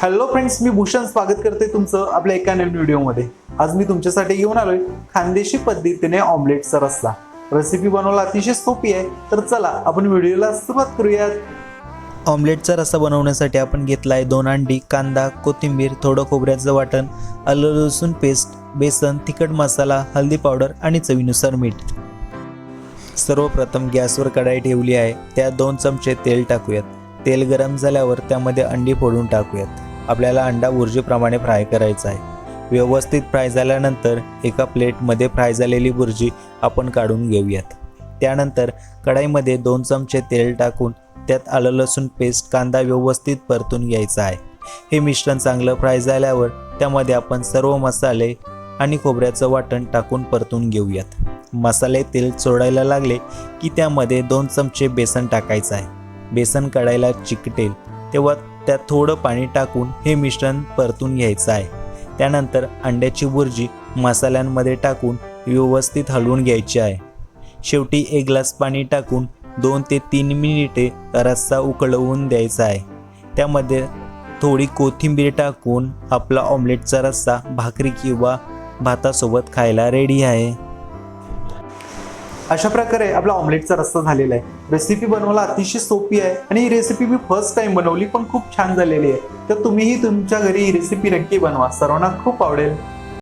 Hello friends मी भूषण स्वागत करते तुमचं आपल्या एका नवीन व्हिडिओमध्ये. आज मी तुमच्यासाठी घेऊन आलोय खानदेशी पद्धतीने ऑमलेटचा रस्सा. रेसिपी बनवायला अतिशय सोपी आहे तर चला आपण व्हिडिओला सुरुवात करूयात. ऑमलेटचा रस्सा बनवण्यासाठी आपण घेतला आहे दोन अंडी कांदा कोथिंबीर थोडं खोबऱ्याचं वाटण आलं लसूण पेस्ट बेसन तिखट मसाला हल्दी पावडर आणि चवीनुसार मीठ. सर्वप्रथम गॅसवर कढाई ठेवली आहे त्यात दोन चमचे तेल टाकूयात. तेल गरम झाल्यावर त्यामध्ये अंडी फोडून टाकूयात. आपल्याला अंडा बुर्जीप्रमाणे फ्राय करायचा आहे. व्यवस्थित फ्राय झाल्यानंतर एका प्लेटमध्ये फ्राय झालेली बुर्जी आपण काढून घेऊयात. त्यानंतर कढाईमध्ये दोन चमचे तेल टाकून त्यात आलं लसूण पेस्ट कांदा व्यवस्थित परतून घ्यायचा आहे. हे मिश्रण चांगलं फ्राय झाल्यावर त्यामध्ये आपण सर्व मसाले आणि खोबऱ्याचं वाटण टाकून परतून घेऊयात. मसाले तेल सोडायला लागले की त्यामध्ये दोन चमचे बेसन टाकायचं आहे. बेसन कढायला चिकटेल तेव्हा त्यात थोडं पाणी टाकून हे मिश्रण परतून घ्यायचं आहे. त्यानंतर अंड्याची बुर्जी मसाल्यांमध्ये टाकून व्यवस्थित हलवून घ्यायची आहे. शेवटी एक ग्लास पाणी टाकून दोन ते तीन मिनिटे रस्सा उकळवून द्यायचा आहे. त्यामध्ये थोडी कोथिंबीर टाकून आपला ऑमलेटचा रस्सा भाकरी किंवा भातासोबत खायला रेडी आहे. अशा प्रकारे आपला ऑमलेटचा रस्सा झालेला आहे. रेसिपी बनवायला अतिशय सोपी आहे आणि ही रेसिपी मी फर्स्ट टाइम बनवली पण खूप छान झालेली आहे. तर तुम्हीही तुमच्या घरी ही रेसिपी नक्की बनवा. सर्वांना खूप आवडेल.